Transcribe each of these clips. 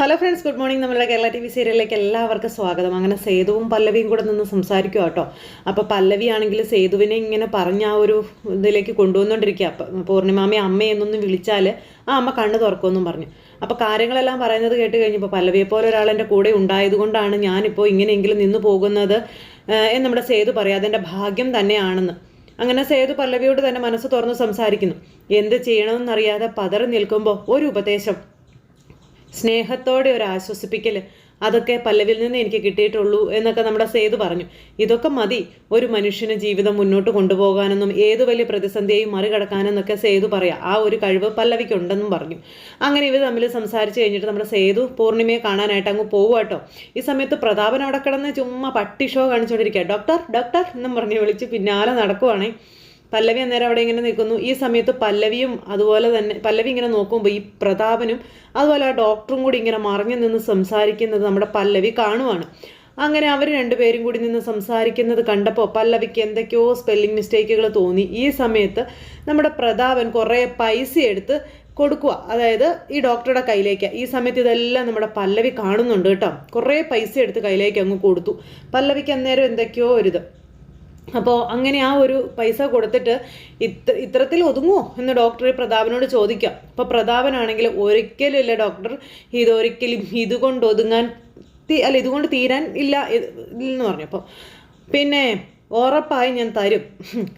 Hello friends good morning നമ്മുടെ Kerala T V സീരിയലിലേക്ക് എല്ലാവർക്കും സ്വാഗതം. അങ്ങനെ സേതുവും പല്ലവിയും കൂടെ നിന്ന് സംസാരിക്കുക കേട്ടോ. അപ്പോൾ പല്ലവി ആണെങ്കിൽ സേതുവിനെ ഇങ്ങനെ പറഞ്ഞ ആ ഒരു ഇതിലേക്ക് കൊണ്ടുവന്നുകൊണ്ടിരിക്കുക അപ്പം പൂർണിമാമി അമ്മയെന്നൊന്ന് വിളിച്ചാൽ ആ അമ്മ കണ്ണ് തുറക്കുമെന്നും പറഞ്ഞു. അപ്പോൾ കാര്യങ്ങളെല്ലാം പറയുന്നത് കേട്ട് കഴിഞ്ഞപ്പോൾ പല്ലവിയെ പോലെ ഒരാൾ എന്റെ കൂടെ ഉണ്ടായതുകൊണ്ടാണ് ഞാനിപ്പോൾ ഇങ്ങനെയെങ്കിലും നിന്ന് പോകുന്നത് എന്ന് നമ്മുടെ സേതു പറയാം അതെന്റെ ഭാഗ്യം തന്നെയാണെന്ന്. അങ്ങനെ സേതു പല്ലവിയോട് തന്നെ മനസ്സ് തുറന്ന് സംസാരിക്കുന്നു. എന്ത് ചെയ്യണമെന്നറിയാതെ പതറി നിൽക്കുമ്പോൾ ഒരു ഉപദേശം. സ്നേഹത്തോടെ ഒരു ആശ്വസിപ്പിക്കൽ. അതൊക്കെ പല്ലവിൽ നിന്ന് എനിക്ക് കിട്ടിയിട്ടുള്ളൂ എന്നൊക്കെ നമ്മുടെ സേതു പറഞ്ഞു. ഇതൊക്കെ മതി ഒരു മനുഷ്യന് ജീവിതം മുന്നോട്ട് കൊണ്ടുപോകാനെന്നും ഏത് വലിയ പ്രതിസന്ധിയെയും മറികടക്കാനെന്നൊക്കെ സേതു പറയാം. ആ ഒരു കഴിവ് പല്ലവിക്കുണ്ടെന്നും പറഞ്ഞു. അങ്ങനെ ഇവർ തമ്മിൽ സംസാരിച്ച് കഴിഞ്ഞിട്ട് നമ്മുടെ സേതു പൂർണിമയെ കാണാനായിട്ട് അങ്ങ് പോവുകട്ടോ ഈ സമയത്ത് പ്രതാപൻ അവിടെ കിടന്ന് ചുമ്മാ പട്ടി ഷോ കാണിച്ചുകൊണ്ടിരിക്കുക ഡോക്ടർ ഡോക്ടർ എന്നും പറഞ്ഞ് വിളിച്ച് പിന്നാലെ നടക്കുവാണേ. പല്ലവി അന്നേരം അവിടെ ഇങ്ങനെ നിൽക്കുന്നു. ഈ സമയത്ത് പല്ലവിയും അതുപോലെ തന്നെ പല്ലവി ഇങ്ങനെ നോക്കുമ്പോൾ ഈ പ്രതാപനും അതുപോലെ ആ ഡോക്ടറും കൂടി ഇങ്ങനെ മറിഞ്ഞു നിന്ന് സംസാരിക്കുന്നത് നമ്മുടെ പല്ലവി കാണുവാണ്. അങ്ങനെ അവർ രണ്ടുപേരും കൂടി നിന്ന് സംസാരിക്കുന്നത് കണ്ടപ്പോൾ പല്ലവിക്ക് എന്തൊക്കെയോ സ്പെല്ലിംഗ് മിസ്റ്റേക്കുകൾ തോന്നി. ഈ സമയത്ത് നമ്മുടെ പ്രതാപൻ കുറേ പൈസ എടുത്ത് കൊടുക്കുക അതായത് ഈ ഡോക്ടറുടെ കയ്യിലേക്ക്. ഈ സമയത്ത് ഇതെല്ലാം നമ്മുടെ പല്ലവി കാണുന്നുണ്ട് കേട്ടോ. കുറേ പൈസ എടുത്ത് കയ്യിലേക്ക് അങ്ങ് കൊടുത്തു. പല്ലവിക്ക് അന്നേരം എന്തൊക്കെയോ ഒരിത്. അപ്പോൾ അങ്ങനെ ആ ഒരു പൈസ കൊടുത്തിട്ട് ഇത്ര ഇത്തരത്തിൽ ഒതുങ്ങുമോ എന്ന് ഡോക്ടർ പ്രതാപനോട് ചോദിക്കാം. അപ്പോൾ പ്രതാപനാണെങ്കിൽ ഒരിക്കലും ഇല്ല ഡോക്ടർ ഇതൊരിക്കലും ഇതുകൊണ്ട് ഒതുങ്ങാൻ അല്ല ഇതുകൊണ്ട് തീരാൻ ഇല്ല എന്ന് പറഞ്ഞു. അപ്പോൾ പിന്നെ ഉറപ്പായി ഞാൻ തരും.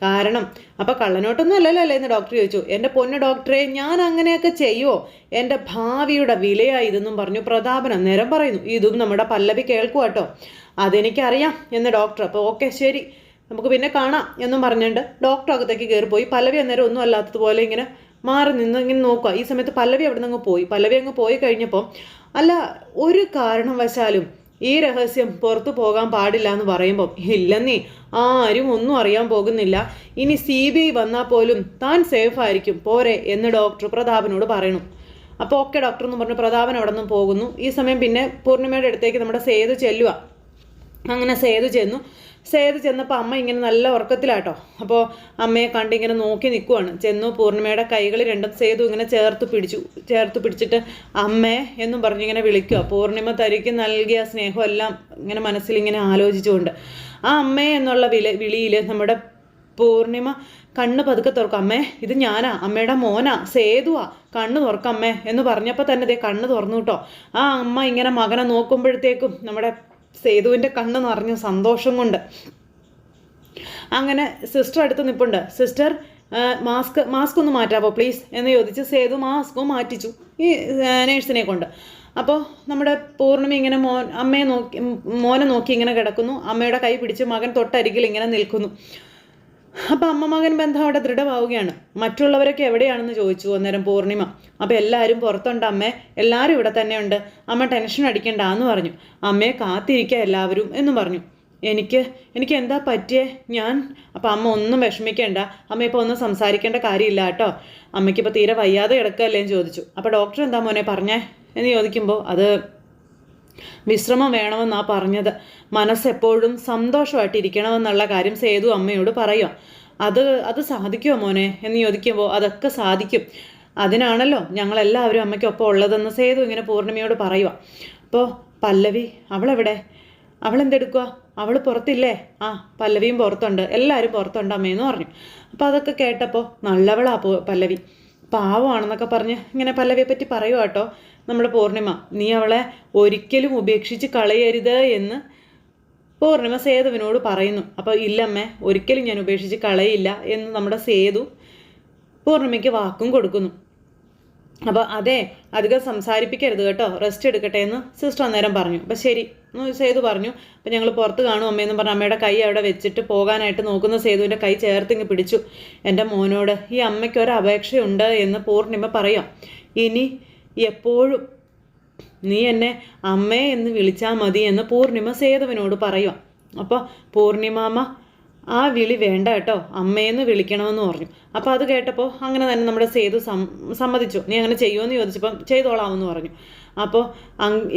കാരണം അപ്പോൾ കള്ളനോട്ടൊന്നും അല്ലല്ലോ അല്ലേ എന്ന് ഡോക്ടർ ചോദിച്ചു. എന്റെ പൊന്ന ഡോക്ടറെ ഞാൻ അങ്ങനെയൊക്കെ ചെയ്യുമോ എന്റെ ഭാവിയുടെ വിലയായി ഇതെന്നും പറഞ്ഞു പ്രതാപൻ നേരം പറയുന്നു. ഇതും നമ്മുടെ പല്ലവി കേൾക്കുക കേട്ടോ അതെനിക്കറിയാം എന്ന് ഡോക്ടർ അപ്പോൾ ഓക്കെ ശരി. നമുക്ക് പിന്നെ കാണാം എന്നും പറഞ്ഞുകൊണ്ട് ഡോക്ടർ അകത്തേക്ക് കയറിപ്പോയി. പല്ലവി അന്നേരം ഒന്നും അല്ലാത്തതുപോലെ ഇങ്ങനെ മാറി നിന്ന് ഇങ്ങനെ നോക്കുക. ഈ സമയത്ത് പല്ലവി അവിടെ നിന്ന് പോയി. പല്ലവി അങ്ങ് പോയി കഴിഞ്ഞപ്പോൾ അല്ല ഒരു കാരണവശാലും ഈ രഹസ്യം പുറത്തു പോകാൻ പാടില്ല എന്ന് പറയുമ്പോൾ ഇല്ലെന്നേ ആരും ഒന്നും അറിയാൻ പോകുന്നില്ല. ഇനി സി ബി ഐ വന്നാൽ പോലും താൻ സേഫ് ആയിരിക്കും. പോരെ എന്ന് ഡോക്ടർ പ്രതാപനോട് പറയണു. അപ്പോൾ ഓക്കെ ഡോക്ടർ എന്ന് പറഞ്ഞ് പ്രതാപൻ അവിടെ നിന്ന് പോകുന്നു. ഈ സമയം പിന്നെ പൂർണിമയുടെ അടുത്തേക്ക് നമ്മുടെ സേതു ചെല്ലുക അങ്ങനെ സേതു ചെന്നു. സേതു ചെന്നപ്പോൾ അമ്മ ഇങ്ങനെ നല്ല ഉറക്കത്തിലാട്ടോ. അപ്പോൾ അമ്മയെ കണ്ട് ഇങ്ങനെ നോക്കി നിൽക്കുവാണ് ചെന്നു പൂർണിമയുടെ കൈകൾ രണ്ടും സേതു ഇങ്ങനെ ചേർത്ത് പിടിച്ചു. ചേർത്ത് പിടിച്ചിട്ട് അമ്മേ എന്നും പറഞ്ഞിങ്ങനെ വിളിക്കുക പൂർണിമ തരിക്ക് നൽകിയ സ്നേഹമെല്ലാം ഇങ്ങനെ മനസ്സിൽ ഇങ്ങനെ ആലോചിച്ചുകൊണ്ട്. ആ അമ്മേ എന്നുള്ള വില വിളിയിൽ നമ്മുടെ പൂർണിമ കണ്ണ് പതുക്കെ തുറക്കും. അമ്മേ ഇത് ഞാനാ. അമ്മയുടെ മോനാ. സേതുവാ. കണ്ണ് തുറക്കമ്മേ എന്ന് പറഞ്ഞപ്പോൾ തന്നെ ദേ കണ്ണ് തുറന്നു കേട്ടോ. ആ അമ്മ ഇങ്ങനെ മകനെ നോക്കുമ്പോഴത്തേക്കും നമ്മുടെ സേതുവിന്റെ കണ്ണ് നിറഞ്ഞു സന്തോഷം കൊണ്ട്. അങ്ങനെ സിസ്റ്റർ അടുത്ത് നിൽപ്പുണ്ട് സിസ്റ്റർ മാസ്ക് മാസ്ക് ഒന്ന് മാറ്റാവോ പ്ലീസ് എന്ന് ചോദിച്ച് സേതു മാസ്കും മാറ്റിച്ചു ഈ നേഴ്സിനെ കൊണ്ട്. അപ്പോൾ നമ്മുടെ പൂർണിമ ഇങ്ങനെ മോൻ അമ്മയെ നോക്കി മോനെ നോക്കി ഇങ്ങനെ കിടക്കുന്നു. അമ്മയുടെ കൈ പിടിച്ച് മകൻ തൊട്ടരികിൽ ഇങ്ങനെ നിൽക്കുന്നു. അപ്പം അമ്മ മകൻ ബന്ധം അവിടെ ദൃഢമാവുകയാണ്. മറ്റുള്ളവരൊക്കെ എവിടെയാണെന്ന് ചോദിച്ചു. അന്നേരം പൂർണിമ അപ്പം എല്ലാവരും പുറത്തുണ്ട് അമ്മേ. എല്ലാവരും ഇവിടെ തന്നെയുണ്ട്. അമ്മ ടെൻഷൻ അടിക്കണ്ട എന്ന് പറഞ്ഞു. അമ്മയെ കാത്തിരിക്കുക എല്ലാവരും എന്നും പറഞ്ഞു. എനിക്ക് എനിക്ക് എന്താ പറ്റിയേ? ഞാൻ അപ്പം അമ്മ ഒന്നും വിഷമിക്കേണ്ട. അമ്മ ഇപ്പോൾ ഒന്നും സംസാരിക്കേണ്ട കാര്യമില്ല കേട്ടോ. അമ്മയ്ക്കിപ്പോൾ തീരെ വയ്യാതെ കിടക്കുകയല്ലേ? ചോദിച്ചു. അപ്പോൾ ഡോക്ടർ എന്താ മോനെ പറഞ്ഞേ? എന്ന് ചോദിക്കുമ്പോൾ അത് വിശ്രമം വേണമെന്നാ പറഞ്ഞത്. മനസ്സെപ്പോഴും സന്തോഷമായിട്ടിരിക്കണമെന്നുള്ള കാര്യം സേതു അമ്മയോട് പറയുക അത് അത് സാധിക്കുമോ മോനെ? എന്ന് ചോദിക്കുമ്പോൾ അതൊക്കെ സാധിക്കും. അതിനാണല്ലോ ഞങ്ങളെല്ലാവരും അമ്മയ്ക്കൊപ്പം ഉള്ളതെന്ന് സേതു ഇങ്ങനെ പൂർണിമയോട് പറയുക അപ്പോൾ പല്ലവി അവളെവിടെ? അവളെന്തെടുക്കുക അവൾ പുറത്തില്ലേ? ആ പല്ലവിയും പുറത്തുണ്ട്. എല്ലാവരും പുറത്തുണ്ട് അമ്മയെന്ന് പറഞ്ഞു. അപ്പോൾ അതൊക്കെ കേട്ടപ്പോൾ നല്ലവളാ പല്ലവി. പാവമാണെന്നൊക്കെ പറഞ്ഞ് ഇങ്ങനെ പല്ലവിയെ പറ്റി പറയുക കേട്ടോ. നമ്മുടെ പൂർണിമ. നീ അവളെ ഒരിക്കലും ഉപേക്ഷിച്ച് കളയരുത് എന്ന് പൂർണിമ സേതുവിനോട് പറയുന്നു. അപ്പോൾ ഇല്ലമ്മേ ഒരിക്കലും ഞാൻ ഉപേക്ഷിച്ച് കളയില്ല എന്ന് നമ്മുടെ സേതു പൂർണിമയ്ക്ക് വാക്കും കൊടുക്കുന്നു. അപ്പോൾ അതെ അധികം സംസാരിപ്പിക്കരുത് കേട്ടോ. റെസ്റ്റ് എടുക്കട്ടെ എന്ന് സിസ്റ്റർ അന്നേരം പറഞ്ഞു. അപ്പം ശരി സേതു പറഞ്ഞു. അപ്പം ഞങ്ങൾ പുറത്ത് കാണും അമ്മയെന്ന് പറഞ്ഞ. അമ്മയുടെ കൈ അവിടെ വെച്ചിട്ട് പോകാനായിട്ട് നോക്കുന്ന സേതുവിന്റെ കൈ ചേർത്തിങ്ങ് പിടിച്ചു. എന്റെ മോനോട് ഈ അമ്മയ്ക്ക് ഒരു അപേക്ഷയുണ്ട് എന്ന് പൂർണിമ പറയാം. ഇനി എപ്പോഴും നീ എന്നെ അമ്മേ എന്ന് വിളിച്ചാൽ മതി എന്ന് പൂർണിമ സേതുവിനോട് പറയുക അപ്പോൾ പൂർണിമാമ്മ ആ വിളി വേണ്ട കേട്ടോ അമ്മയെന്ന് വിളിക്കണമെന്ന് പറഞ്ഞു. അപ്പോൾ അത് കേട്ടപ്പോൾ അങ്ങനെ തന്നെ നമ്മുടെ സേതു സമ്മതിച്ചു. നീ അങ്ങനെ ചെയ്യുമെന്ന് ചോദിച്ചപ്പം ചെയ്തോളാമെന്ന് പറഞ്ഞു. അപ്പോൾ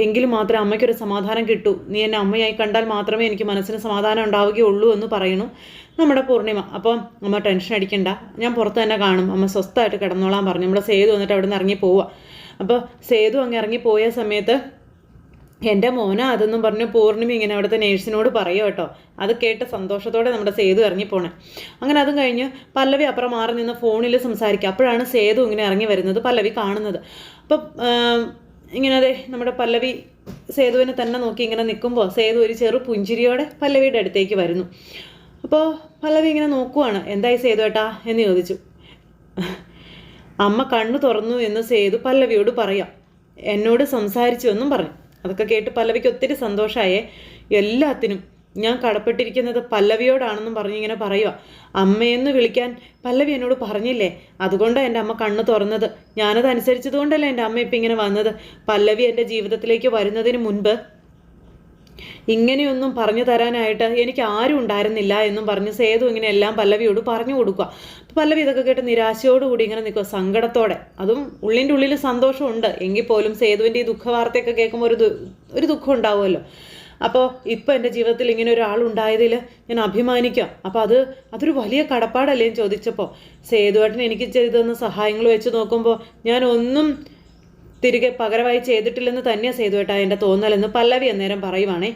എങ്കിലും മാത്രമേ അമ്മയ്ക്കൊരു സമാധാനം കിട്ടൂ. നീ എന്നെ അമ്മയായി കണ്ടാൽ മാത്രമേ എനിക്ക് മനസ്സിന് സമാധാനം ഉണ്ടാവുകയുള്ളൂ എന്ന് പറയുന്നു നമ്മുടെ പൂർണിമ. അപ്പോൾ അമ്മ ടെൻഷൻ അടിക്കണ്ട. ഞാൻ പുറത്ത് തന്നെ കാണും. അമ്മ സ്വസ്ഥമായിട്ട് കിടന്നോളാൻ പറഞ്ഞു. നമ്മുടെ സേതു വന്നിട്ട് അവിടെ നിന്ന് ഇറങ്ങി പോവുക അപ്പോൾ സേതു അങ്ങ് ഇറങ്ങി പോയ സമയത്ത് എന്റെ മോന അതെന്നും പറഞ്ഞു പൂർണിമ ഇങ്ങനെ അവിടുത്തെ നേഴ്സിനോട് പറയുക കേട്ടോ. അത് കേട്ട് സന്തോഷത്തോടെ നമ്മുടെ സേതു ഇറങ്ങിപ്പോണേ അങ്ങനെ അതും കഴിഞ്ഞ് പല്ലവി അപ്പുറം മാറി നിന്ന് ഫോണിൽ സംസാരിക്കുക അപ്പോഴാണ് സേതു ഇങ്ങനെ ഇറങ്ങി വരുന്നത് പല്ലവി കാണുന്നത്. അപ്പം ഇങ്ങനെ അതെ നമ്മുടെ പല്ലവി സേതുവിനെ തന്നെ നോക്കി ഇങ്ങനെ നിൽക്കുമ്പോൾ സേതു ഒരു ചെറു പുഞ്ചിരിയോടെ പല്ലവിയുടെ അടുത്തേക്ക് വരുന്നു. അപ്പോൾ പല്ലവി ഇങ്ങനെ നോക്കുവാണ് എന്തായി സേതു ഏട്ടാ എന്ന് ചോദിച്ചു. അമ്മ കണ്ണു തുറന്നു എന്ന് സേതു പല്ലവിയോട് പറയാം. എന്നോട് സംസാരിച്ചു എന്നും പറഞ്ഞു. അതൊക്കെ കേട്ട് പല്ലവിക്ക് ഒത്തിരി സന്തോഷമായേ എല്ലാത്തിനും ഞാൻ കടപ്പെട്ടിരിക്കുന്നത് പല്ലവിയോടാണെന്നും പറഞ്ഞു ഇങ്ങനെ പറയുക അമ്മയെന്ന് വിളിക്കാൻ പല്ലവി എന്നോട് പറഞ്ഞില്ലേ? അതുകൊണ്ടാണ് എന്റെ അമ്മ കണ്ണ് തുറന്നത്. ഞാനത് അനുസരിച്ചതുകൊണ്ടല്ലേ എന്റെ അമ്മ ഇപ്പം ഇങ്ങനെ വന്നത്? പല്ലവി എന്റെ ജീവിതത്തിലേക്ക് വരുന്നതിന് മുൻപ് ഇങ്ങനെയൊന്നും പറഞ്ഞു തരാനായിട്ട് എനിക്ക് ആരും ഉണ്ടായിരുന്നില്ല എന്നും പറഞ്ഞ് സേതു ഇങ്ങനെ എല്ലാം പല്ലവിയോട് പറഞ്ഞു കൊടുക്കുക പല്ലവി ഇതൊക്കെ കേട്ട് നിരാശയോടുകൂടി ഇങ്ങനെ നിൽക്കുക സങ്കടത്തോടെ. അതും ഉള്ളിന്റെ ഉള്ളിൽ സന്തോഷമുണ്ട്. എങ്കിൽ പോലും സേതുവിന്റെ ഈ ദുഃഖവാർത്തയൊക്കെ കേൾക്കുമ്പോൾ ഒരു ഒരു ദുഃഖം ഉണ്ടാവുമല്ലോ. അപ്പോൾ ഇപ്പോൾ എന്റെ ജീവിതത്തിൽ ഇങ്ങനെ ഒരാളുണ്ടായതിൽ ഞാൻ അഭിമാനിക്കാം. അപ്പോൾ അത് അതൊരു വലിയ കടപ്പാടല്ലേ എന്ന് ചോദിച്ചപ്പോൾ സേതുവേട്ടൻ എനിക്ക് ചെയ്തു സഹായങ്ങൾ വെച്ച് നോക്കുമ്പോൾ ഞാൻ ഒന്നും തിരികെ പകരമായി ചെയ്തിട്ടില്ലെന്ന് തന്നെയാണ് സേതുവേട്ടാ എന്റെ തോന്നലെന്ന് പല്ലവി അന്നേരം പറയുവാണേ.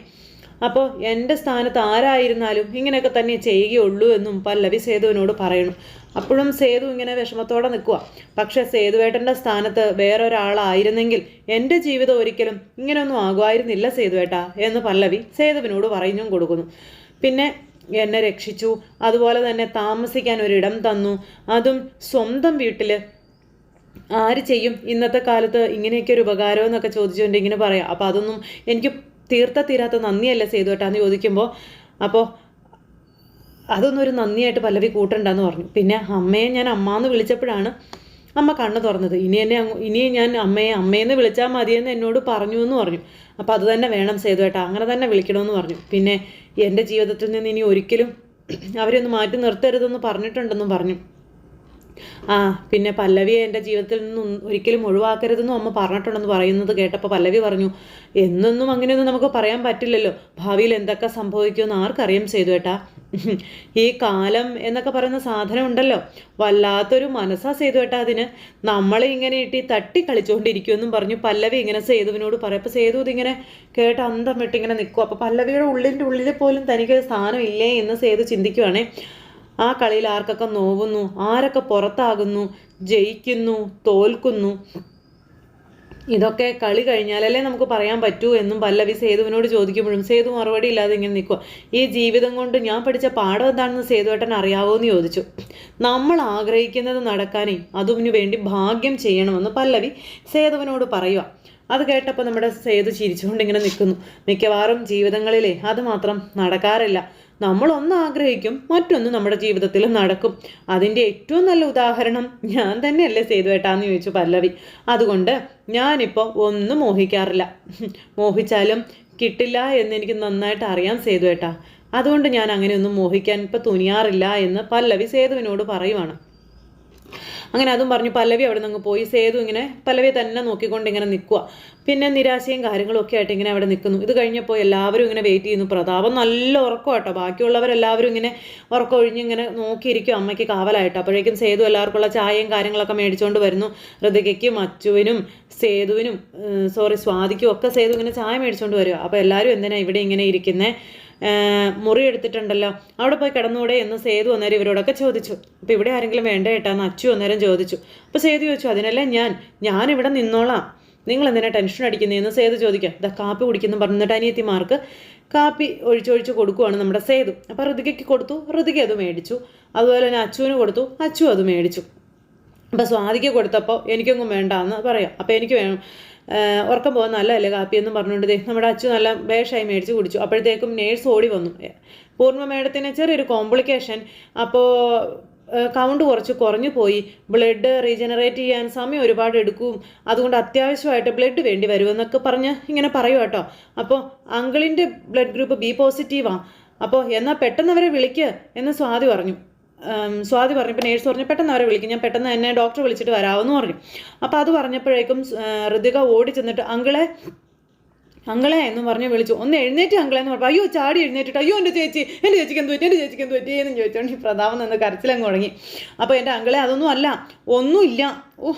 അപ്പോൾ എന്റെ സ്ഥാനത്ത് ആരായിരുന്നാലും ഇങ്ങനെയൊക്കെ തന്നെ ചെയ്യുകയുള്ളൂ എന്നും പല്ലവി സേതുവിനോട് പറയണം അപ്പോഴും സേതു ഇങ്ങനെ വിഷമത്തോടെ നിൽക്കുക പക്ഷേ സേതുവേട്ടന്റെ സ്ഥാനത്ത് വേറൊരാളായിരുന്നെങ്കിൽ എന്റെ ജീവിതം ഒരിക്കലും ഇങ്ങനെയൊന്നും ആകുമായിരുന്നില്ല സേതുവേട്ടാ എന്ന് പല്ലവി സേതുവിനോട് പറയുഞ്ഞും കൊടുക്കുന്നു. പിന്നെ എന്നെ രക്ഷിച്ചു അതുപോലെ തന്നെ താമസിക്കാൻ ഒരിടം തന്നു. അതും സ്വന്തം വീട്ടിൽ ആര് ചെയ്യും? ഇന്നത്തെ കാലത്ത് ഇങ്ങനെയൊക്കെ ഒരു ഉപകാരം എന്നൊക്കെ ചോദിച്ചുകൊണ്ട് ഇങ്ങനെ പറയാം. അപ്പോൾ അതൊന്നും എനിക്ക് തീർത്ത തീരാത്ത നന്ദിയല്ല സേതുവേട്ടാന്ന് ചോദിക്കുമ്പോൾ അപ്പോൾ അതൊന്നും ഒരു നന്ദിയായിട്ട് പല്ലവി കൂട്ടണ്ടെന്ന് പറഞ്ഞു. പിന്നെ അമ്മയെ ഞാൻ അമ്മ എന്ന് വിളിച്ചപ്പോഴാണ് അമ്മ കണ്ണു തുറന്നത്. ഇനി എന്നെ ഇനി ഞാൻ അമ്മയെ അമ്മയെന്ന് വിളിച്ചാൽ മതിയെന്ന് എന്നോട് പറഞ്ഞു എന്ന് പറഞ്ഞു. അപ്പോൾ അത് തന്നെ വേണം സേതുവേട്ടാ അങ്ങനെ തന്നെ വിളിക്കണമെന്ന് പറഞ്ഞു. പിന്നെ എന്റെ ജീവിതത്തിൽ നിന്ന് ഇനി ഒരിക്കലും അവരൊന്ന് മാറ്റി നിർത്തരുതെന്ന് പറഞ്ഞിട്ടുണ്ടെന്നും പറഞ്ഞു. ആ പിന്നെ പല്ലവിയെ എന്റെ ജീവിതത്തിൽ നിന്നും ഒരിക്കലും ഒഴിവാക്കരുതെന്നും അമ്മ പറഞ്ഞിട്ടുണ്ടെന്ന് പറയുന്നത് കേട്ടപ്പോൾ പല്ലവി പറഞ്ഞു എന്നൊന്നും അങ്ങനെയൊന്നും നമുക്ക് പറയാൻ പറ്റില്ലല്ലോ. ഭാവിയിൽ എന്തൊക്കെ സംഭവിക്കുമെന്ന് ആർക്കറിയാം ഏട്ടാ. ഈ കാലം എന്നൊക്കെ പറയുന്ന സാധനം ഉണ്ടല്ലോ. വല്ലാത്തൊരു മനസ്സാ സേതു ഏട്ടാ അതിന്. നമ്മളെ ഇങ്ങനെ ഇട്ടി തട്ടി കളിച്ചുകൊണ്ടിരിക്കുമെന്നും പറഞ്ഞു പല്ലവി ഇങ്ങനെ സേതുവിനോട് പറയും. അപ്പോൾ സേതു ഇതിങ്ങനെ കേട്ട് അന്തം വിട്ട് ഇങ്ങനെ നിൽക്കും. അപ്പോൾ പല്ലവിയുടെ ഉള്ളിന്റെ ഉള്ളിൽ പോലും തനിക്ക് സ്ഥാനം സ്ഥാനമില്ലേ എന്ന് സേതു ചിന്തിക്കുവാണേ. ആ കളിയിൽ ആർക്കൊക്കെ നോവുന്നു? ആരൊക്കെ പുറത്താകുന്നു? ജയിക്കുന്നു? തോൽക്കുന്നു? ഇതൊക്കെ കളി കഴിഞ്ഞാലല്ലേ നമുക്ക് പറയാൻ പറ്റൂ എന്നും പല്ലവി സേതുവിനോട് ചോദിക്കുമ്പോഴും സേതു മറുപടി ഇല്ലാതെ ഇങ്ങനെ നിൽക്കുക ഈ ജീവിതം കൊണ്ട് ഞാൻ പഠിച്ച പാഠം എന്താണെന്ന് സേതുവേട്ടൻ അറിയാവോ എന്ന് ചോദിച്ചു. നമ്മൾ ആഗ്രഹിക്കുന്നത് നടക്കാനേ അതിനു വേണ്ടി ഭാഗ്യം ചെയ്യണമെന്ന് പല്ലവി സേതുവിനോട് പറയുക അത് കേട്ടപ്പോൾ നമ്മുടെ സേതു ചിരിച്ചുകൊണ്ട് ഇങ്ങനെ നിൽക്കുന്നു. മിക്കവാറും ജീവിതങ്ങളിലെ അത് മാത്രം നടക്കാറില്ല. നമ്മൾ ഒന്ന് ആഗ്രഹിക്കും മറ്റൊന്ന് നമ്മുടെ ജീവിതത്തിൽ നടക്കും. അതിന്റെ ഏറ്റവും നല്ല ഉദാഹരണം ഞാൻ തന്നെയല്ലേ സേതുവേട്ടാന്ന് ചോദിച്ചു പല്ലവി. അതുകൊണ്ട് ഞാനിപ്പോൾ ഒന്നും മോഹിക്കാറില്ല. മോഹിച്ചാലും കിട്ടില്ല എന്ന് എനിക്ക് നന്നായിട്ട് അറിയാം സേതുവേട്ടാ അതുകൊണ്ട് ഞാൻ അങ്ങനെയൊന്നും മോഹിക്കാൻ ഇപ്പോൾ തുനിയാറില്ല എന്ന് പല്ലവി സേതുവിനോട് പറയുവാണ്. അങ്ങനെ അതും പറഞ്ഞു പല്ലവി അവിടെ നിന്ന് പോയി. സേതു ഇങ്ങനെ പല്ലവി തന്നെ നോക്കിക്കൊണ്ട് ഇങ്ങനെ നിൽക്കുക പിന്നെ നിരാശയും കാര്യങ്ങളും ഒക്കെ ആയിട്ട് ഇങ്ങനെ അവിടെ നിൽക്കുന്നു. ഇത് കഴിഞ്ഞപ്പോൾ എല്ലാവരും ഇങ്ങനെ വെയിറ്റ് ചെയ്യുന്നു. പ്രതാപം നല്ല ഉറക്കം കേട്ടോ. ബാക്കിയുള്ളവരെല്ലാവരും ഇങ്ങനെ ഉറക്കം ഒഴിഞ്ഞ് ഇങ്ങനെ നോക്കിയിരിക്കും അമ്മയ്ക്ക് കാവലായിട്ട്. അപ്പോഴേക്കും സേതു എല്ലാവർക്കുള്ള ചായയും കാര്യങ്ങളൊക്കെ മേടിച്ചുകൊണ്ട് വരുന്നു. ഋതികയ്ക്കും അച്ചുവിനും സേതുവിനും സോറി സ്വാതിക്കും ഒക്കെ സേതു ഇങ്ങനെ ചായ മേടിച്ചുകൊണ്ട് വരിക. അപ്പോൾ എല്ലാവരും എന്തിനാണ് ഇവിടെ ഇങ്ങനെ ഇരിക്കുന്നത് മുറി എടുത്തിട്ടുണ്ടല്ലോ അവിടെ പോയി കിടന്നൂടെ എന്ന് സേതു അന്നേരം ഇവരോടൊക്കെ ചോദിച്ചു. അപ്പോൾ ഇവിടെ ആരെങ്കിലും വേണ്ട ഏട്ടാന്ന് അച്ചു അന്നേരം ചോദിച്ചു. അപ്പോൾ സേതു ചോദിച്ചു അതിനല്ലേ ഞാൻ? ഞാൻ ഇവിടെ നിന്നോളാം. നിങ്ങൾ എന്തിനാ ടെൻഷൻ അടിക്കുന്നതെന്ന് സേതു ചോദിക്കാം. ഇതാ കാപ്പി കുടിക്കുന്നു പറഞ്ഞിട്ട് അനിയത്തിമാർക്ക് കാപ്പി ഒഴിച്ചൊഴിച്ച് കൊടുക്കുവാണ് നമ്മുടെ സേതു. അപ്പോൾ ഋതികയ്ക്ക് കൊടുത്തു. ഋതിക അത് മേടിച്ചു. അതുപോലെ തന്നെ അച്ചുവിന് കൊടുത്തു. അച്ചു അത് മേടിച്ചു. അപ്പോൾ സ്വാതിക്ക് കൊടുത്തപ്പോൾ എനിക്കൊന്നും വേണ്ട എന്ന് പറയാം. അപ്പോൾ എനിക്ക് വേണം ഉറക്കം പോകാൻ നല്ലതല്ലേ കാപ്പി എന്നും പറഞ്ഞുകൊണ്ട് നമ്മുടെ അച്ഛൻ നല്ല വേഷമായി മേടിച്ച് കുടിച്ചു. അപ്പോഴത്തേക്കും നേഴ്സ് ഓടി വന്നു. പൂർണ മേഡത്തിന് ചെറിയൊരു കോംപ്ലിക്കേഷൻ. അപ്പോൾ കൗണ്ട് കുറച്ച് കുറഞ്ഞു പോയി. ബ്ലഡ് റീജനറേറ്റ് ചെയ്യാൻ സമയം ഒരുപാട് എടുക്കും. അതുകൊണ്ട് അത്യാവശ്യമായിട്ട് ബ്ലഡ് വേണ്ടി വരുമെന്നൊക്കെ പറഞ്ഞ് ഇങ്ങനെ പറയൂ കേട്ടോ. അപ്പോൾ അങ്കിളിന്റെ ബ്ലഡ് ഗ്രൂപ്പ് ബി പോസിറ്റീവാണ് അപ്പോൾ എന്നാൽ പെട്ടെന്ന് അവരെ വിളിക്കുക എന്ന് സ്വാതി പറഞ്ഞു. സ്വാതി പറഞ്ഞു ഇപ്പം നേഴ്സ് പറഞ്ഞു പെട്ടെന്ന് അവരെ വിളിക്കും ഞാൻ പെട്ടെന്ന് എന്നെ ഡോക്ടറെ വിളിച്ചിട്ട് വരാമെന്ന് പറഞ്ഞു. അപ്പോൾ അത് പറഞ്ഞപ്പോഴേക്കും ഋതിക ഓടി ചെന്നിട്ട് അങ്കിളെ അങ്കളെ എന്ന് പറഞ്ഞ് വിളിച്ചു. ഒന്ന് എഴുന്നേറ്റ് അങ്കളെ എന്ന് പറഞ്ഞു. അയ്യോ ചാടി എഴുന്നേറ്റിട്ട് അയ്യോ എന്റെ ചേച്ചി എന്റെ ചേച്ചിക്ക് എന്ത് പറ്റി എന്റെ ചേച്ചിക്ക് എന്ത് പറ്റി? എന്ന് ചോദിച്ചോണ്ട് ഈ പ്രതാപം നിന്ന് കരച്ചിലങ്ങ് തുടങ്ങി അപ്പോൾ എന്റെ അങ്കളെ അതൊന്നും അല്ല ഒന്നുമില്ല. ഓ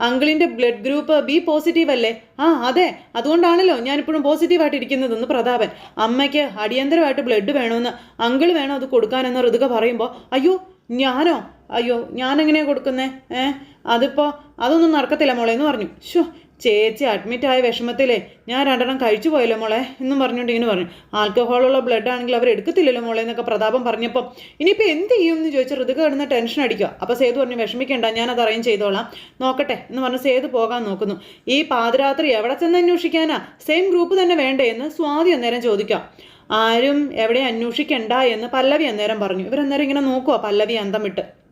അങ്കിളിന്റെ ബ്ലഡ് ഗ്രൂപ്പ് ബി പോസിറ്റീവ് അല്ലേ? ആ അതെ. അതുകൊണ്ടാണല്ലോ ഞാനിപ്പോഴും പോസിറ്റീവായിട്ട് ഇരിക്കുന്നതെന്ന് പ്രതാപൻ. അമ്മയ്ക്ക് അടിയന്തരമായിട്ട് ബ്ലഡ് വേണമെന്ന് അങ്കിൾ വേണോ അത് കൊടുക്കാനെന്ന് ഋതുക പറയുമ്പോൾ അയ്യോ ഞാനോ? അയ്യോ ഞാനെങ്ങനെയാണ് കൊടുക്കുന്നേ? ഏ അതിപ്പോൾ അതൊന്നും നടക്കത്തില്ല മോളെ എന്ന് പറഞ്ഞു. ഷോ ചേച്ചി അഡ്മിറ്റ് ആയ വിഷമത്തിലേ ഞാൻ രണ്ടെണ്ണം കഴിച്ചു പോയല്ലോ മോളെ എന്നും പറഞ്ഞുകൊണ്ട് ഇങ്ങനെ പറഞ്ഞു. ആൽക്കഹോളുള്ള ബ്ലഡ് ആണെങ്കിൽ അവർ എടുക്കത്തില്ലല്ലോ മോളെ എന്നൊക്കെ പ്രതാപം പറഞ്ഞപ്പോൾ ഇനിയിപ്പോൾ എന്ത് ചെയ്യും എന്ന് ചോദിച്ചാൽ ഋതു കിടന്ന് ടെൻഷൻ അടിക്കുക. അപ്പോൾ സേതു പറഞ്ഞു വിഷമിക്കേണ്ട ഞാനത് അറേഞ്ച് ചെയ്തോളാം. നോക്കട്ടെ എന്ന് പറഞ്ഞ് സേതു പോകാൻ നോക്കുന്നു. ഈ പാതിരാത്രി എവിടെ ചെന്ന് അന്വേഷിക്കാനാ? സെയിം ഗ്രൂപ്പ് തന്നെ വേണ്ടേ എന്ന് സ്വാതി അന്നേരം ചോദിക്കാം. ആരും എവിടെ അന്വേഷിക്കണ്ട എന്ന് പല്ലവി അന്നേരം പറഞ്ഞു. ഇവരന്നേരം ഇങ്ങനെ നോക്കുക പല്ലവി അന്തം വിട്ട്.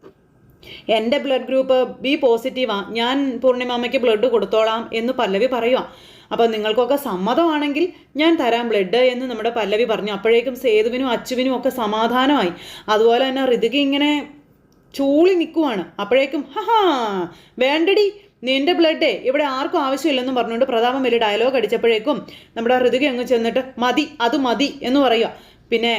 എന്റെ ബ്ലഡ് ഗ്രൂപ്പ് ബി പോസിറ്റീവാണ് ഞാൻ പൂർണിമാമയ്ക്ക് ബ്ലഡ് കൊടുത്തോളാം എന്ന് പല്ലവി പറയുക അപ്പോൾ നിങ്ങൾക്കൊക്കെ സമ്മതമാണെങ്കിൽ ഞാൻ തരാം ബ്ലഡ് എന്ന് നമ്മുടെ പല്ലവി പറഞ്ഞു. അപ്പോഴേക്കും സേതുവിനും അച്ചുവിനും ഒക്കെ സമാധാനമായി. അതുപോലെ തന്നെ ഋതുക ഇങ്ങനെ ചൂളി നിൽക്കുവാണ് അപ്പോഴേക്കും ഹഹാ വേണ്ടടി നിന്റെ ബ്ലഡ് ഇവിടെ ആർക്കും ആവശ്യമില്ലെന്നും പറഞ്ഞുകൊണ്ട് പ്രതാപം വലിയ ഡയലോഗ് അടിച്ചപ്പോഴേക്കും നമ്മുടെ ഋതുക അങ്ങ് ചെന്നിട്ട് മതി അത് മതി എന്ന് പറയുക പിന്നെ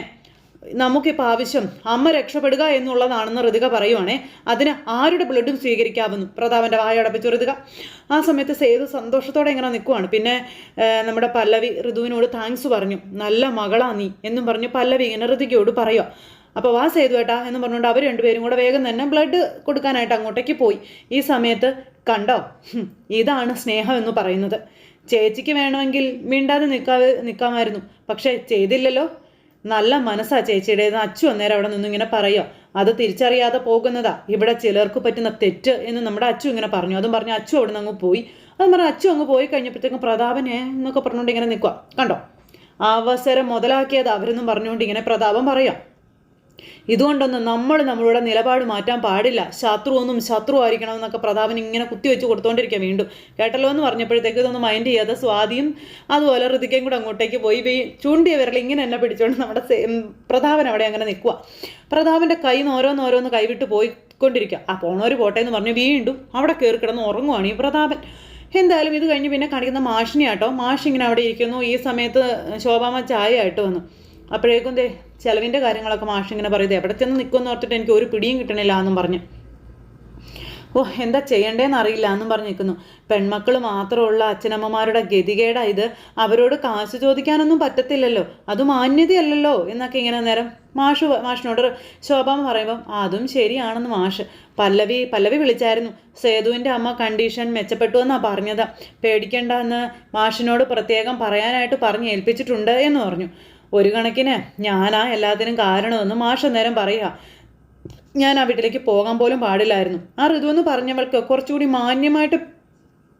നമുക്കിപ്പോൾ ആവശ്യം അമ്മ രക്ഷപ്പെടുക എന്നുള്ളതാണെന്ന് ഋതിക പറയുവാണേ അതിന് ആരുടെ ബ്ലഡും സ്വീകരിക്കാവുന്നു? പ്രതാപന്റെ വായടപ്പിച്ചു ഋതിക ആ സമയത്ത് സേതു സന്തോഷത്തോടെ ഇങ്ങനെ നിൽക്കുവാണ്. പിന്നെ നമ്മുടെ പല്ലവി ഋതുവിനോട് താങ്ക്സ് പറഞ്ഞു. നല്ല മകളാ നീ എന്നും പറഞ്ഞു പല്ലവി ഇങ്ങനെ ഋതികയോട് പറയുക അപ്പോൾ വാ സേതു ഏട്ടാ എന്ന് പറഞ്ഞുകൊണ്ട് അവർ രണ്ടുപേരും കൂടെ വേഗം തന്നെ ബ്ലഡ് കൊടുക്കാനായിട്ട് അങ്ങോട്ടേക്ക് പോയി. ഈ സമയത്ത് കണ്ടോ? ഇതാണ് സ്നേഹം എന്ന് പറയുന്നത്. ചേച്ചിക്ക് വേണമെങ്കിൽ മിണ്ടാതെ നിൽക്കാതെ നിൽക്കാമായിരുന്നു. പക്ഷേ ചെയ്തില്ലല്ലോ. നല്ല മനസ്സാ ചേച്ചിയുടേത് അച്ചു അന്നേരം അവിടെ നിന്നും ഇങ്ങനെ പറയുക അത് തിരിച്ചറിയാതെ പോകുന്നതാ. ഇവിടെ ചിലർക്ക് പറ്റുന്ന തെറ്റ് എന്ന് നമ്മുടെ അച്ചു ഇങ്ങനെ പറഞ്ഞു. അതും പറഞ്ഞു അച്ചു അവിടെ നിന്ന് അങ്ങ് പോയി. അതും പറഞ്ഞു അച്ചു അങ്ങ് പോയി കഴിഞ്ഞപ്പോഴത്തേക്കും പ്രതാപനെ എന്നൊക്കെ പറഞ്ഞുകൊണ്ട് ഇങ്ങനെ നിൽക്കുക കണ്ടോ? അവസരം മുതലാക്കിയത് അവരെന്നും പറഞ്ഞുകൊണ്ട് ഇങ്ങനെ പ്രതാപം പറയാം? ഇതുകൊണ്ടൊന്നും നമ്മൾ നമ്മളുടെ നിലപാട് മാറ്റാൻ പാടില്ല. ശത്രു ഒന്നും ശത്രു ആയിരിക്കണം എന്നൊക്കെ പ്രതാപൻ ഇങ്ങനെ കുത്തിവെച്ച് കൊടുത്തോണ്ടിരിക്കുക വീണ്ടും. കേട്ടല്ലോ എന്ന് പറഞ്ഞപ്പോഴത്തേക്ക് ഇതൊന്ന് മൈൻഡ് ചെയ്യാതെ സ്വാതിയും അതുപോലെ ഋതിക്കയും കൂടെ അങ്ങോട്ടേക്ക് പോയി. ചൂണ്ടിയ വിരൽ ഇങ്ങനെ എന്നെ പിടിച്ചുകൊണ്ട് നമ്മുടെ പ്രതാപൻ അവിടെ അങ്ങനെ നിൽക്കുക പ്രതാപന്റെ കൈ നിന്ന് ഓരോന്നോരോന്ന് കൈവിട്ട് പോയിക്കൊണ്ടിരിക്കുക ആ പോണവർ പോട്ടെ എന്ന് പറഞ്ഞ് വീണ്ടും അവിടെ കയറി കിടന്ന് ഉറങ്ങുവാണ് ഈ പ്രതാപൻ. എന്തായാലും ഇത് കഴിഞ്ഞ് പിന്നെ കാണിക്കുന്ന മാഷിനെയാട്ടോ. മാഷ് ഇങ്ങനെ അവിടെ ഇരിക്കുന്നു. ഈ സമയത്ത് ശോഭാമ ചായ ആയിട്ട് വന്നു. അപ്പോഴേക്കും ദേ ചിലവിന്റെ കാര്യങ്ങളൊക്കെ മാഷിങ്ങനെ പറയുന്നത്. എവിടെ ചെന്ന് നിൽക്കുമെന്ന് ഓർത്തിട്ട് എനിക്ക് ഒരു പിടിയും കിട്ടണില്ല എന്നും പറഞ്ഞു. ഓ എന്താ ചെയ്യണ്ടേന്ന് അറിയില്ല എന്നും പറഞ്ഞു നിൽക്കുന്നു പെൺമക്കൾ മാത്രമുള്ള അച്ഛനമ്മമാരുടെ ഗതികേടാ ഇത് അവരോട് കാശ് ചോദിക്കാനൊന്നും പറ്റത്തില്ലല്ലോ. അത് മാന്യതയല്ലല്ലോ എന്നൊക്കെ ഇങ്ങനെ നേരം മാഷ് മാഷിനോട് ശോഭാമ പറയുമ്പം അതും ശരിയാണെന്ന് മാഷ്. പല്ലവി പല്ലവി വിളിച്ചായിരുന്നു. സേതുവിന്റെ അമ്മ കണ്ടീഷൻ മെച്ചപ്പെട്ടു എന്നാണ് പറഞ്ഞത്. പേടിക്കേണ്ട എന്ന് മാഷിനോട് പ്രത്യേകം പറയാനായിട്ട് പറഞ്ഞ് ഏൽപ്പിച്ചിട്ടുണ്ട് എന്ന് പറഞ്ഞു. ഒരു കണക്കിന് ഞാനാ എല്ലാത്തിനും കാരണമെന്ന് മാഷ നേരം പറയുക ഞാൻ ആ വീട്ടിലേക്ക് പോകാൻ പോലും പാടില്ലായിരുന്നു. ആ ഋതുവെന്ന് പറഞ്ഞവൾക്ക് കുറച്ചുകൂടി മാന്യമായിട്ട്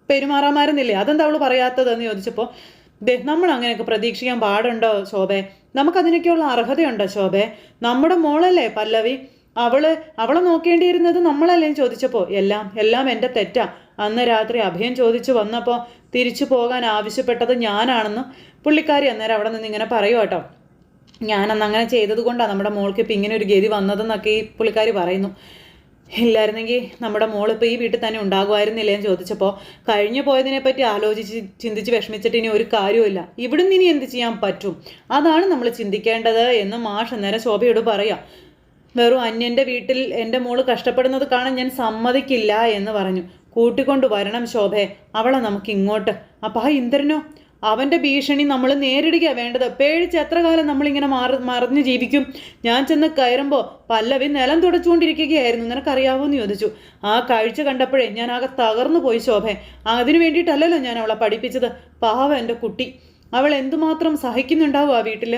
പെരുമാറാമായിരുന്നില്ലേ? അതെന്താ അവൾ പറയാത്തതെന്ന് ചോദിച്ചപ്പോൾ ദേ നമ്മൾ അങ്ങനെയൊക്കെ പ്രതീക്ഷിക്കാൻ പാടുണ്ടോ ശോഭെ? നമുക്കതിനൊക്കെയുള്ള അർഹതയുണ്ടോ ശോഭെ? നമ്മുടെ മോളല്ലേ പല്ലവി? അവൾ അവളെ നോക്കേണ്ടിയിരുന്നത് നമ്മളല്ലേ ചോദിച്ചപ്പോൾ എല്ലാം എല്ലാം എന്റെ തെറ്റാ. അന്ന് രാത്രി അഭയം ചോദിച്ചു വന്നപ്പോൾ തിരിച്ചു പോകാൻ ആവശ്യപ്പെട്ടത് ഞാനാണെന്ന് പുള്ളിക്കാരി അന്നേരം അവിടെ നിന്ന് ഇങ്ങനെ പറയുക കേട്ടോ. ഞാനന്ന് അങ്ങനെ ചെയ്തത് കൊണ്ടാണ് നമ്മുടെ മോൾക്ക് ഇപ്പം ഇങ്ങനെ ഒരു ഗതി വന്നതെന്നൊക്കെ ഈ പുള്ളിക്കാരി പറയുന്നു. ഇല്ലായിരുന്നെങ്കിൽ നമ്മുടെ മോളിപ്പോൾ ഈ വീട്ടിൽ തന്നെ ഉണ്ടാകുമായിരുന്നില്ലേ എന്ന് ചോദിച്ചപ്പോൾ കഴിഞ്ഞു പോയതിനെ പറ്റി ആലോചിച്ച് ചിന്തിച്ച് വിഷമിച്ചിട്ട് ഇനി ഒരു കാര്യമില്ല ഇവിടുന്ന് ഇനി എന്ത് ചെയ്യാൻ പറ്റും? അതാണ് നമ്മൾ ചിന്തിക്കേണ്ടത് എന്ന് മാഷ് അന്നേരം ശോഭയോട് പറയാം. വെറും അന്യന്റെ വീട്ടിൽ എന്റെ മോൾ കഷ്ടപ്പെടുന്നത് കാണാൻ ഞാൻ സമ്മതിക്കില്ല എന്ന് പറഞ്ഞു. കൂട്ടിക്കൊണ്ട് വരണം ശോഭെ അവളെ നമുക്ക് ഇങ്ങോട്ട് അപ്പം ആ ഇന്ദ്രനോ അവന്റെ ഭീഷണി നമ്മൾ നേരിടുക വേണ്ടത്. പേടിച്ച് എത്ര കാലം നമ്മളിങ്ങനെ മാറി മറിഞ്ഞ് ജീവിക്കും? ഞാൻ ചെന്ന് കയറുമ്പോൾ പല്ലവി നിലം തുടച്ചുകൊണ്ടിരിക്കുകയായിരുന്നു. നിനക്കറിയാവോ എന്ന് ചോദിച്ചു. ആ കാഴ്ച കണ്ടപ്പോഴേ ഞാൻ ആകെ തകർന്നു പോയി ശോഭെ. അതിനു വേണ്ടിയിട്ടല്ലല്ലോ ഞാൻ അവളെ പഠിപ്പിച്ചത്. പാവ എന്റെ കുട്ടി. അവൾ എന്തുമാത്രം സഹിക്കുന്നുണ്ടാവും ആ വീട്ടിൽ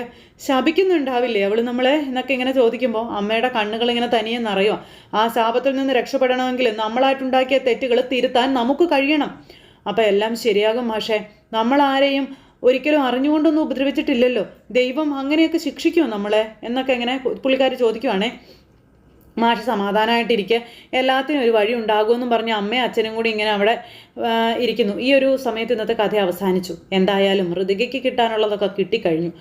ശപിക്കുന്നുണ്ടാവില്ലേ അവൾ നമ്മളെ? എന്നൊക്കെ ഇങ്ങനെ ചോദിക്കുമ്പോൾ അമ്മയുടെ കണ്ണുകൾ ഇങ്ങനെ തനിയെ നിറയുക ആ ശാപത്തിൽ നിന്ന് രക്ഷപ്പെടണമെങ്കിൽ നമ്മളായിട്ടുണ്ടാക്കിയ തെറ്റുകൾ തിരുത്താൻ നമുക്ക് കഴിയണം. അപ്പോൾ എല്ലാം ശരിയാകും മാഷേ. നമ്മൾ ആരെയും ഒരിക്കലും അറിഞ്ഞുകൊണ്ടൊന്നും ഉപദ്രവിച്ചിട്ടില്ലല്ലോ. ദൈവം അങ്ങനെയൊക്കെ ശിക്ഷിക്കുമോ നമ്മളെ? എന്നൊക്കെ ഇങ്ങനെ പുള്ളിക്കാർ ചോദിക്കുവാണേ. മാഷ് സമാധാനമായിട്ടിരിക്കുക എല്ലാത്തിനും ഒരു വഴി ഉണ്ടാകുമെന്നും പറഞ്ഞ് അമ്മയും അച്ഛനും കൂടി ഇങ്ങനെ അവിടെ ഇരിക്കുന്നു. ഈ ഒരു സമയത്ത് ഇന്നത്തെ കഥ അവസാനിച്ചു. എന്തായാലും ഋതികയ്ക്ക് കിട്ടാനുള്ളതൊക്കെ കിട്ടിക്കഴിഞ്ഞു.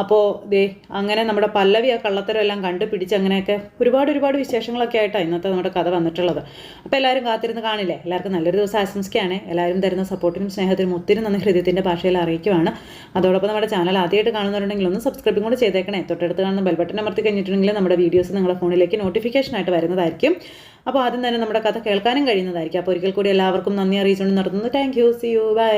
അപ്പോൾ ദേ അങ്ങനെ നമ്മുടെ പല്ലവി ആ കള്ളത്തരം എല്ലാം കണ്ടുപിടിച്ച് അങ്ങനെയൊക്കെ ഒരുപാട് ഒരുപാട് വിശേഷങ്ങളൊക്കെ ആയിട്ടാണ് ഇന്നത്തെ നമ്മുടെ കഥ വന്നിട്ടുള്ളത്. അപ്പോൾ എല്ലാവരും കാത്തിരുന്ന് കാണില്ലേ? എല്ലാവർക്കും നല്ലൊരു ദിവസം ആശംസിക്കുകയാണ്. എല്ലാവരും തരുന്ന സപ്പോർട്ടിനും സ്നേഹത്തിനും ഒത്തിരി നന്ദി. ഹൃദയത്തിന്റെ ഭാഷയിൽ അറിയിക്കുവാണ്. അതോടൊപ്പം നമ്മുടെ ചാനൽ ആദ്യമായിട്ട് കാണുന്നവരുണ്ടെങ്കിൽ ഒന്ന് സബ്സ്ക്രൈബും കൂടെ ചെയ്തേക്കണേ. തൊട്ടടുത്ത് കാണുന്ന ബെൽ ബട്ടൺ അമർത്തി കഴിഞ്ഞിട്ടുണ്ടെങ്കിൽ നമ്മുടെ വീഡിയോസ് നിങ്ങളുടെ ഫോണിലേക്ക് നോട്ടിഫിക്കേഷൻ ആയിട്ട് വരുന്നതായിരിക്കും. അപ്പോൾ ആദ്യം തന്നെ നമ്മുടെ കഥ കേൾക്കാനും കഴിയുന്നതായിരിക്കും. അപ്പോൾ ഒരിക്കൽ കൂടി എല്ലാവർക്കും നന്ദി അറിയിച്ചുകൊണ്ട് നടത്തുന്നു. Thank you see you bye